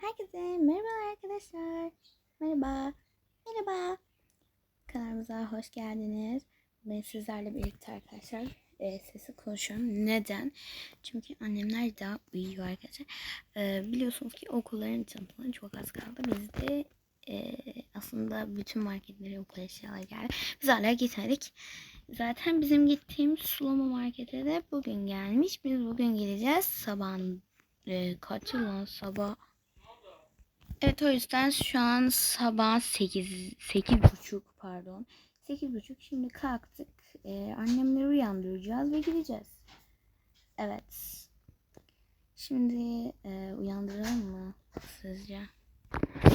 Herkese merhaba arkadaşlar. Merhaba. Merhaba. Kanalımıza hoş geldiniz. Ben sizlerle birlikte arkadaşlar e, sesi konuşuyorum. Neden? Çünkü annemler daha uyuyor arkadaşlar. E, biliyorsunuz ki okulların tanıtımına çok az kaldı. Biz de e, aslında bütün marketlere okul eşyaları geldi. Biz hala gitmedik. Zaten bizim gittiğimiz sulama markete de bugün gelmiş. Biz bugün gideceğiz. Sabahın e, kaç lan sabah Evet o yüzden şu an sabah 8 sekiz buçuk pardon. sekiz buçuk şimdi kalktık. Ee, annemleri uyandıracağız ve gideceğiz. Evet. Şimdi e, uyandıralım mı sizce?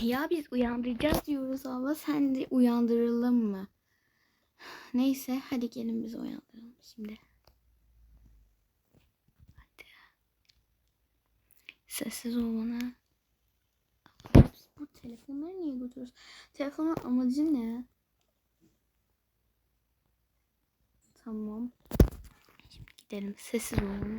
Ya biz uyandıracağız diyoruz abla. Sen de uyandıralım mı? Neyse hadi gelin biz uyandıralım şimdi. Hadi. Sessiz ol bana. Telefonları niye götürüyoruz? Telefonun amacı ne? Tamam. Şimdi gidelim. Sessiz yarabbim.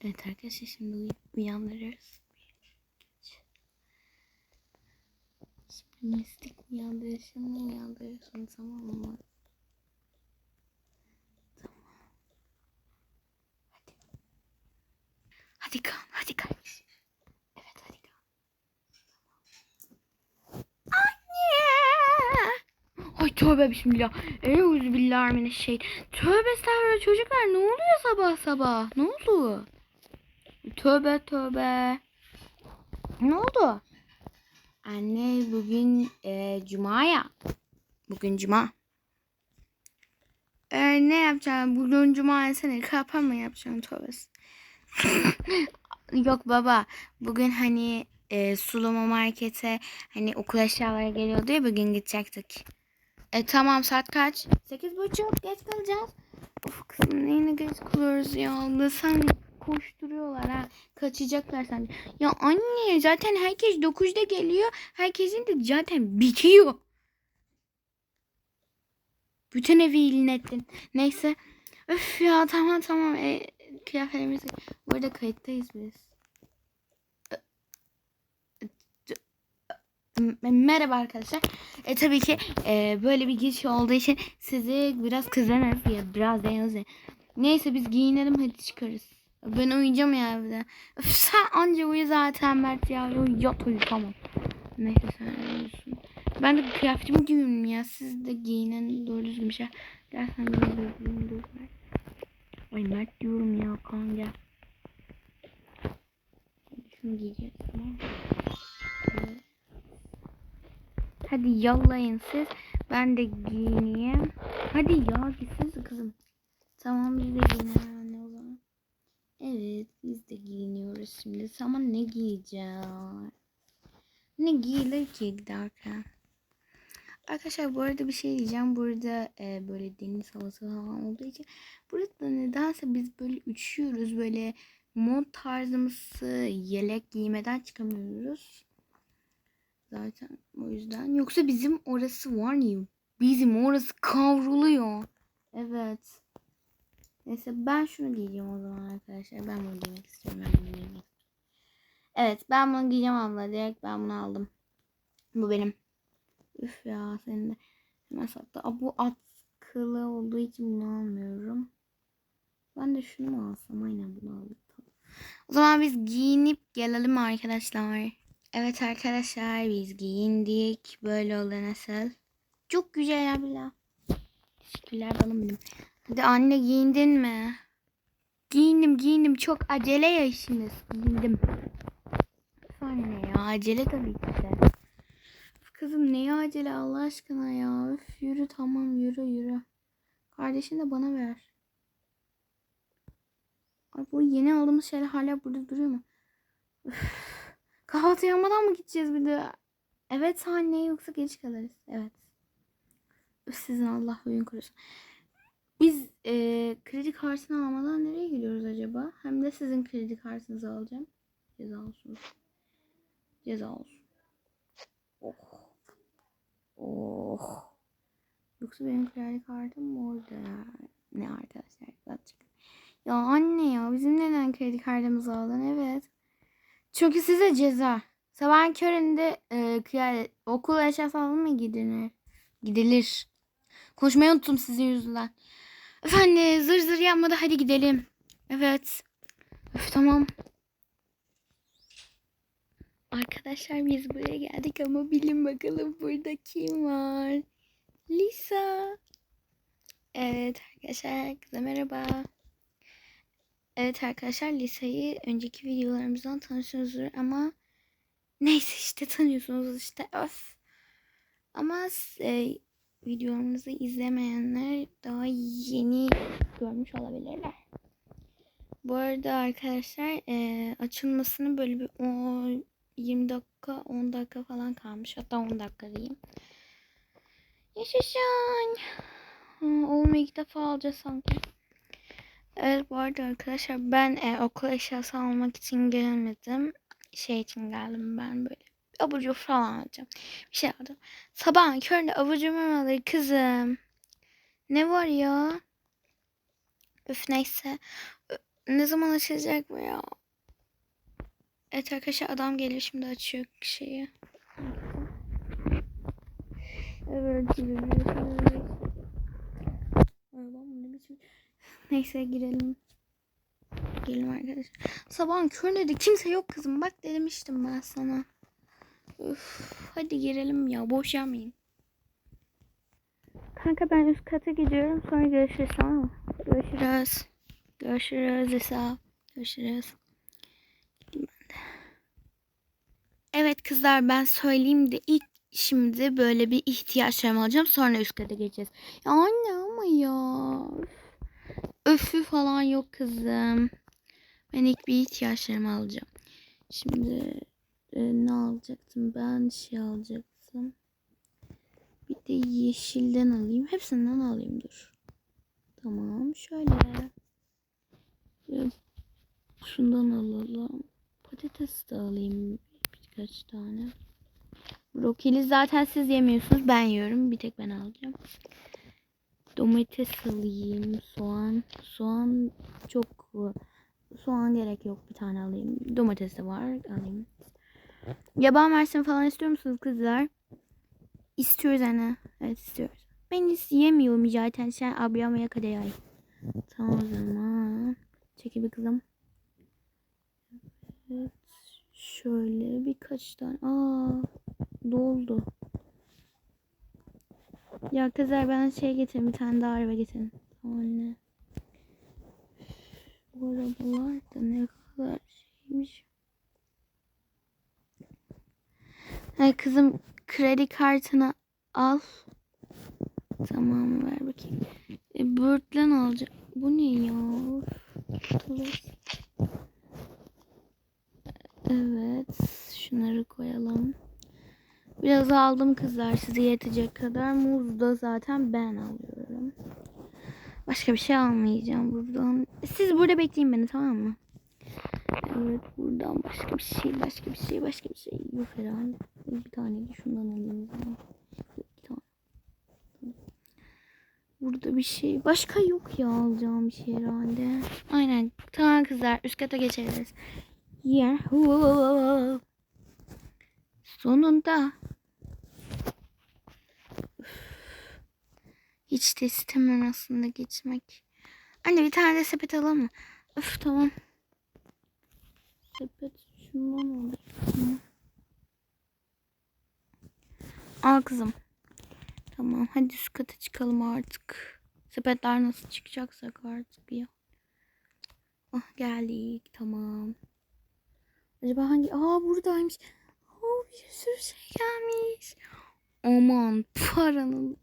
Evet arkadaşlar şimdi uy- uyandırıyoruz. Şimdi mistik uyandırışını uyandırıyorsun tamam mı? Tamam. Hadi. Hadi kan, hadi kardeşim. Evet hadi kan. Anne! Ay tövbe bismillah. Euzubillahimineşşeytan. Tövbe estağfurullah çocuklar ne oluyor sabah sabah? Ne oldu? Tövbe tövbe. Ne oldu? Anne bugün e, cuma ya. Bugün cuma. E, ne yapacağım? Bugün cuma seni kapa mı yapacağım tövbesi? Yok baba. Bugün hani e, sulama markete hani okul eşyaları geliyordu ya bugün gidecektik. E tamam saat kaç? Sekiz buçuk geç kalacağız. Of kızım neyine geç kalıyoruz ya. Sen koşturuyorlar ha. Kaçacaklar sence. Ya anne zaten herkes 9'da geliyor. Herkesin de zaten bitiyor. Bütün evi ilinlettin. Neyse. Öf ya tamam tamam. E, kıyafetimizi. Bu arada kayıttayız biz. M- Merhaba arkadaşlar. E tabii ki e, böyle bir giriş olduğu için sizi biraz kızarız ya biraz da. Neyse biz giyinelim hadi çıkarız. Ben uyuyacağım ya evde. Öf, sen anca uyu zaten Mert ya. Yat uyu tamam. Neyse sen uyuyorsun. Ben de kıyafetimi giyiyorum ya. Siz de giyinin doğru düzgün bir şey. Gel sen doğru düzgün. Ay Mert diyorum ya kan gel. Şunu giyeceğiz tamam? Evet. Hadi yollayın siz. Ben de giyineyim. Hadi ya gitsiniz kızım. Tamam biz de giyinelim. Evet biz de giyiniyoruz şimdi. Ama ne giyeceğiz? Ne giyilir ki giderken? Arkadaşlar bu arada bir şey diyeceğim. Burada e, böyle deniz havası falan olduğu için burada nedense biz böyle üşüyoruz. Böyle mont tarzımızı yelek giymeden çıkamıyoruz. Zaten o yüzden. Yoksa bizim orası var ya. Bizim orası kavruluyor. Evet. Neyse ben şunu giyeceğim o zaman arkadaşlar. Ben bunu giymek istiyorum. Ben bunu giymek. Evet ben bunu giyeceğim abla. Direkt ben bunu aldım. Bu benim. Üf ya senin de. Hemen sattı. Aa, bu atkılı olduğu için bunu almıyorum. Ben de şunu mu alsam? Aynen bunu aldım. O zaman biz giyinip gelelim arkadaşlar. Evet arkadaşlar biz giyindik. Böyle oldu nasıl? Çok güzel abla. Teşekkürler benim. Hadi anne giyindin mi? Giyindim giyindim. Çok acele ya işiniz. Giyindim. Anne ya acele tabii ki de. Kızım neye acele Allah aşkına ya. Üf yürü tamam yürü yürü. Kardeşini de bana ver. Ay bu yeni aldığımız şeyler hala burada duruyor mu? Kahvaltı yapmadan mı gideceğiz bir de? Evet anne yoksa geç kalırız. Evet. Sizin Allah oyun korusun. Biz e, kredi kartını almadan nereye gidiyoruz acaba? Hem de sizin kredi kartınızı alacağım. Ceza olsun. Ceza olsun. Oh. Oh. Yoksa benim kredi kartım orada. Ne arkadaşlar? Bakacak. Ya anne ya bizim neden kredi kartımızı aldın? Evet. Çünkü size ceza. Sabahın köründe e, kıyafet, okul eşyası alın mı gidilir? Gidilir. Konuşmayı unuttum sizin yüzünden. Efendim zır zır yapmadı hadi gidelim. Evet. Öf tamam. Arkadaşlar biz buraya geldik ama bilin bakalım burada kim var? Lisa. Evet arkadaşlar herkese merhaba. Evet arkadaşlar Lisa'yı önceki videolarımızdan tanışıyorsunuzdur ama neyse işte tanıyorsunuz işte öf. Ama e, videolarımızı izlemeyenler daha yeni görmüş olabilirler. Bu arada arkadaşlar e, açılmasını böyle bir o, 20 dakika 10 dakika falan kalmış. Hatta 10 dakika diyeyim. Yaşasın. Oğlum ilk defa alacağız sanki. Evet bu arada arkadaşlar ben e, okul eşyası almak için gelmedim. Şey için geldim ben böyle abur cubur falan alacağım. Bir şey aldım. Sabahın köründe abur cubur mu alır kızım? Ne var ya? Üf neyse. Ne zaman açılacak bu ya? Evet arkadaşlar adam geliyor şimdi açıyor şeyi. Evet? Neyse girelim. Girelim arkadaşlar. Sabahın köründe de kimse yok kızım. Bak demiştim ben sana. Üf, hadi girelim ya. Boş yapmayın. Kanka ben üst kata gidiyorum. Sonra görüşürüz tamam mı? Görüşürüz. Görüşürüz Lisa. Görüşürüz. Evet kızlar ben söyleyeyim de ilk şimdi böyle bir ihtiyaçlarımı alacağım. Sonra üst kata geçeceğiz. Ya anne ama ya. Öfü falan yok kızım. Ben ilk bir ihtiyaçlarımı alacağım. Şimdi e, ne alacaktım? Ben şey alacaktım. Bir de yeşilden alayım. Hepsinden alayım dur. Tamam şöyle. E, şundan alalım. Patates de alayım birkaç tane. Brokoli zaten siz yemiyorsunuz. Ben yiyorum. Bir tek ben alacağım. Domates alayım. Soğan. Soğan çok soğan gerek yok. Bir tane alayım. Domates de var. Alayım. Yaban versiyon falan istiyor musunuz kızlar? İstiyoruz anne. Evet istiyoruz. Ben hiç yemiyorum zaten. Sen ablamaya kadar yay. Tamam o zaman. Çekil bir kızım. Evet. Şöyle birkaç tane. Aa, doldu. Ya kızlar bana şey getirin. Bir tane daha araba getirin. Anne. Bu arabalar da ne kadar şeymiş. Ay kızım kredi kartını al. Tamam ver bakayım. E, Bird'den alacağım. Bu ne ya? Evet. Şunları koyalım. Biraz aldım kızlar size yetecek kadar. Muz da zaten ben alıyorum. Başka bir şey almayacağım buradan. Siz burada bekleyin beni tamam mı? Evet buradan başka bir şey başka bir şey başka bir şey yok herhalde. Bir tane de şundan alayım. Bir tane. Burada bir şey başka yok ya alacağım bir şey herhalde. Aynen tamam kızlar üst kata geçeriz. Yahoo. Sonunda. Hiç de istemem aslında geçmek. Anne bir tane de sepet alalım mı? Öf tamam. Sepet şundan alayım. Al kızım. Tamam hadi üst kata çıkalım artık. Sepetler nasıl çıkacaksak artık ya. Ah geldik tamam. Acaba hangi? Aa buradaymış. Aa bir sürü şey gelmiş. Aman paranın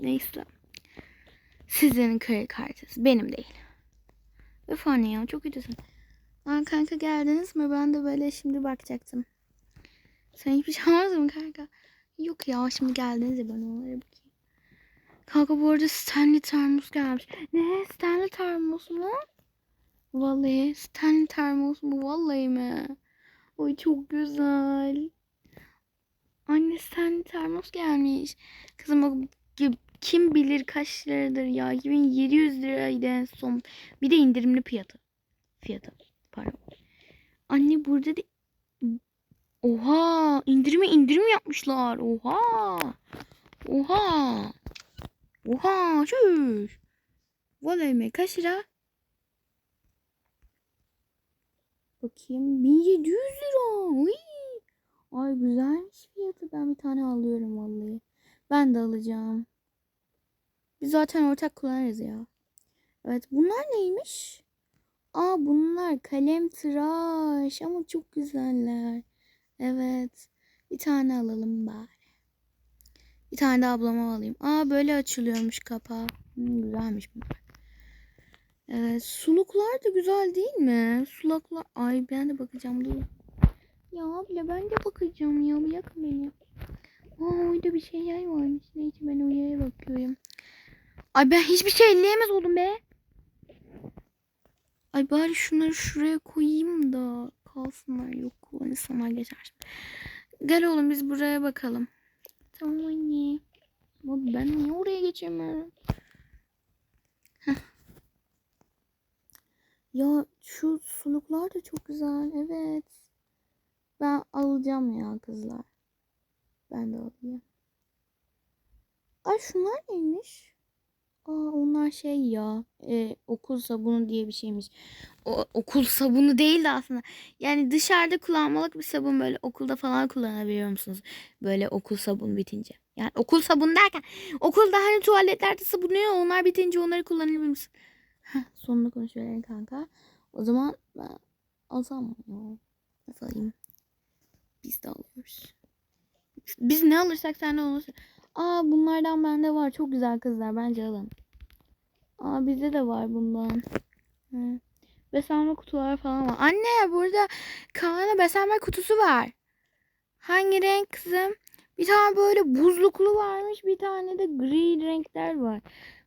neyse. Sizin kredi kartınız benim değil. Öf ya çok kötüsün. Aa kanka geldiniz mi? Ben de böyle şimdi bakacaktım. Sen hiçbir şey almadın mı kanka? Yok ya şimdi geldiniz ya ben onlara bakayım. Kanka bu arada Stanley termos gelmiş. Ne Stanley termos mu? Vallahi Stanley termos mu? Vallahi mi? Oy çok güzel. Anne sen termos gelmiş. Kızım ki- kim bilir kaç liradır ya. 2700 liraydı en son. Bir de indirimli fiyatı. Fiyatı. Pardon. Anne burada da Oha! indirime indirim yapmışlar. Oha! Oha! Oha! Şuş! Vallahi mi? Kaç lira? Bakayım. 1700 lira. Uy! Ay güzelmiş fiyatı. Ben bir tane alıyorum vallahi. Ben de alacağım. Biz zaten ortak kullanırız ya. Evet bunlar neymiş? Aa bunlar kalem tıraş ama çok güzeller. Evet. Bir tane alalım bari. Bir tane de ablama alayım. Aa böyle açılıyormuş kapağı. Hmm, güzelmiş bunlar. Evet, suluklar da güzel değil mi? Sulaklar. Ay ben de bakacağım dur. Ya abla ben de bakacağım ya. Bırak beni. Aa orada bir şeyler varmış. Neyse ben oraya bakıyorum. Ay ben hiçbir şey elleyemez oldum be. Ay bari şunları şuraya koyayım da kalsınlar. Yok kullanırsanlar geçer. Gel oğlum biz buraya bakalım. Tamam anne. Ama ben niye oraya geçemiyorum? Ya şu suluklar da çok güzel. Evet. Ben alacağım ya kızlar. Ben de alayım. Ay şunlar neymiş? Aa onlar şey ya. e, okul sabunu diye bir şeymiş. O, okul sabunu değil de aslında. Yani dışarıda kullanmalık bir sabun böyle okulda falan kullanabiliyor musunuz? Böyle okul sabun bitince. Yani okul sabunu derken okulda hani tuvaletlerde sabunuyor onlar bitince onları kullanabilir misin? Heh, sonunu konuşuyorum kanka. O zaman ben alsam mı alayım? Biz de alıyoruz. Biz ne alırsak sen de olursun. Aa bunlardan bende var. Çok güzel kızlar. Bence alın. Aa bizde de var bundan. Hı. Beslenme kutuları falan var. Anne burada Kaan'a beslenme kutusu var. Hangi renk kızım? Bir tane böyle buzluklu varmış. Bir tane de gri renkler var.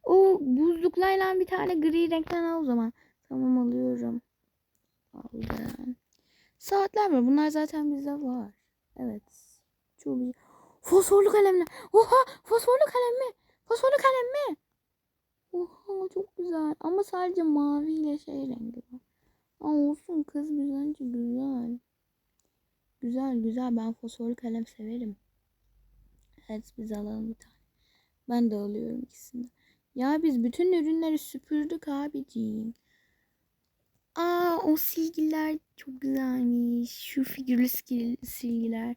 O buzluklayla bir tane gri renkten al o zaman. Tamam alıyorum. Aldım. Saatler var. Bunlar zaten bizde var. Evet. Çok güzel. Fosforlu kalemler. Oha fosforlu kalem mi? Fosforlu kalem mi? Oha çok güzel. Ama sadece mavi ile şey rengi var. Ama olsun kız güzelce güzel. Güzel güzel. Ben fosforlu kalem severim. Evet biz alalım bir tane. Ben de alıyorum ikisini. Ya biz bütün ürünleri süpürdük abiciğim. Aa o silgiler çok güzelmiş. Şu figürlü sil- silgiler.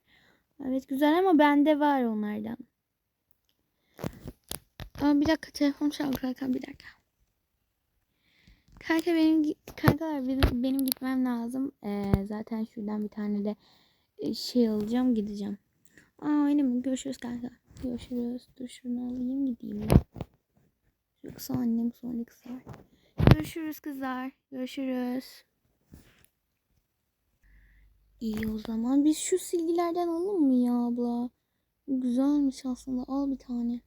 Evet güzel ama bende var onlardan. Aa, bir dakika telefon çaldı kanka bir dakika. Kanka benim kankalar benim, benim gitmem lazım. Ee, zaten şuradan bir tane de e, şey alacağım gideceğim. Aa öyle mi? Görüşürüz kanka. Görüşürüz. Dur şunu alayım gideyim ben. Yoksa annem sonra kızar. Görüşürüz kızlar. Görüşürüz. İyi o zaman biz şu silgilerden alalım mı ya abla? Güzelmiş aslında. Al bir tane.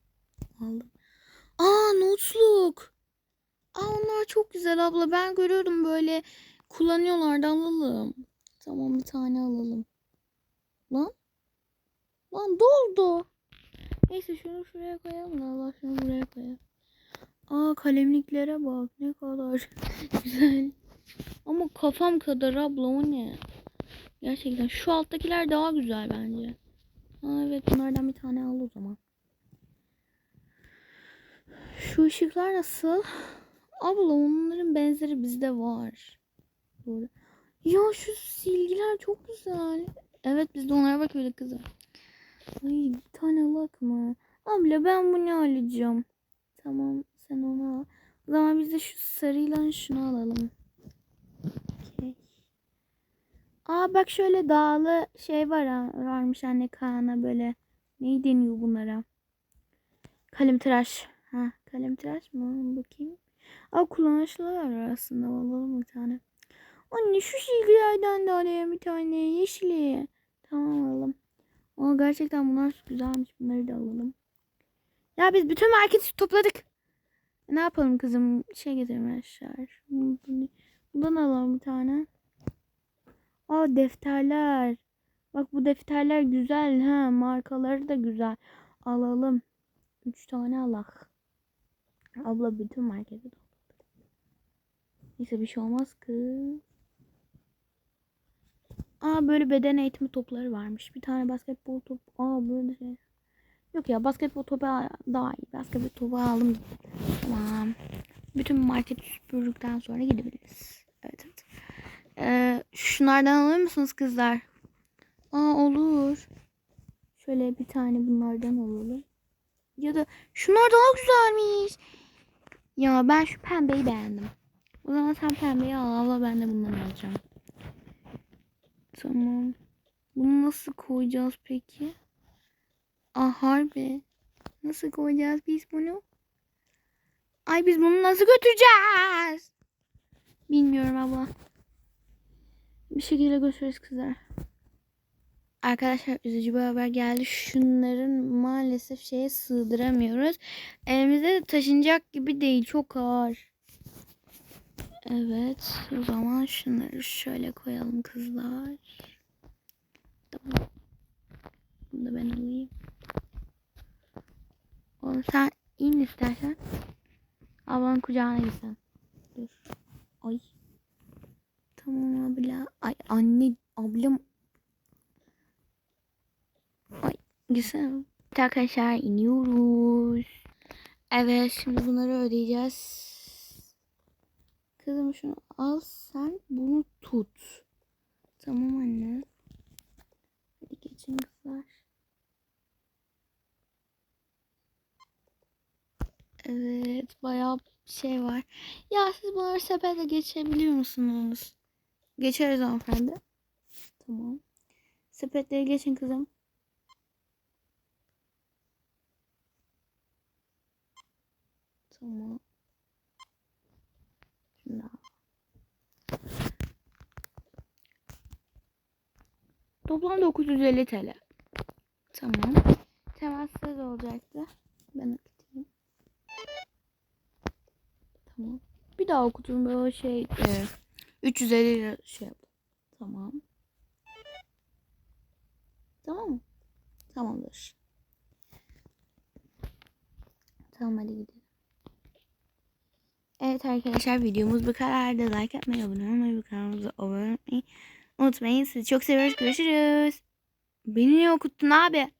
Aldım. Aa notluk. Aa onlar çok güzel abla. Ben görüyorum böyle kullanıyorlardı alalım. Tamam bir tane alalım. Lan. Lan doldu. Neyse şunu şuraya koyalım da Allah şunu buraya koyalım. Aa kalemliklere bak ne kadar güzel. Ama kafam kadar abla o ne? Gerçekten şu alttakiler daha güzel bence. Ha, evet bunlardan bir tane al o zaman. Şu ışıklar nasıl? Abla onların benzeri bizde var. Doğru. Ya şu silgiler çok güzel. Evet biz de onlara bakıyorduk kızım. Ay bir tane alak mı? Abla ben bunu alacağım. Tamam sen onu al. O zaman biz de şu sarıyla şunu alalım. Aa bak şöyle dağlı şey var varmış anne Kaan'a böyle. Ne deniyor bunlara? Kalem tıraş. Ha kalem tıraş mı? Bakayım. Aa kullanışlılar aslında. Alalım bir tane. Anne şu silgilerden de alayım bir tane. Yeşili. Tamam alalım. Aa gerçekten bunlar güzelmiş. Bunları da alalım. Ya biz bütün marketi topladık. Ne yapalım kızım? Şey getirmişler. Bundan alalım bir tane. Aa defterler. Bak bu defterler güzel ha. Markaları da güzel. Alalım. Üç tane alak. Abla bütün marketi topladı. Neyse bir şey olmaz ki. Aa böyle beden eğitimi topları varmış. Bir tane basketbol topu. Aa böyle şey. Yok ya basketbol topu daha iyi. Basketbol topu aldım. Tamam. Bütün market süpürdükten sonra gidebiliriz. Evet evet. Ee, şunlardan alır mısınız kızlar? Aa olur. Şöyle bir tane bunlardan alalım. Ya da şunlar daha güzelmiş. Ya ben şu pembeyi beğendim. O zaman sen pembeyi al. Abla ben de bundan alacağım. Tamam. Bunu nasıl koyacağız peki? Aa harbi. Nasıl koyacağız biz bunu? Ay biz bunu nasıl götüreceğiz? Bilmiyorum abla. Bir şekilde götürürüz kızlar. Arkadaşlar üzücü bir haber geldi. Şunların maalesef şeye sığdıramıyoruz. Elimizde de taşınacak gibi değil. Çok ağır. Evet. O zaman şunları şöyle koyalım kızlar. Tamam. Bunu da ben alayım. Oğlum sen in istersen. Ablanın kucağına gitsen. Dur. Ay. Tamam abla. Ay anne ablam. Ay güzel. Arkadaşlar iniyoruz. Evet şimdi bunları ödeyeceğiz. Kızım şunu al sen bunu tut. Tamam anne. Hadi geçin kızlar. Evet bayağı şey var. Ya siz bunları sepete geçebiliyor musunuz? Geçeriz hanımefendi. Tamam. Sepetleri geçin kızım. Tamam. Al. Toplam 950 TL. Tamam. Temassız olacaktı. Ben okutayım. Tamam. Bir daha okudum böyle şey e, 350 lira şey yaptım. Tamam. Tamam mı? Tamamdır. Tamam hadi gidelim. Evet arkadaşlar videomuz bu kadardı. Like atmayı, abone olmayı, kanalımıza abone olmayı unutmayın. Sizi çok seviyoruz. Görüşürüz. Beni niye okuttun abi?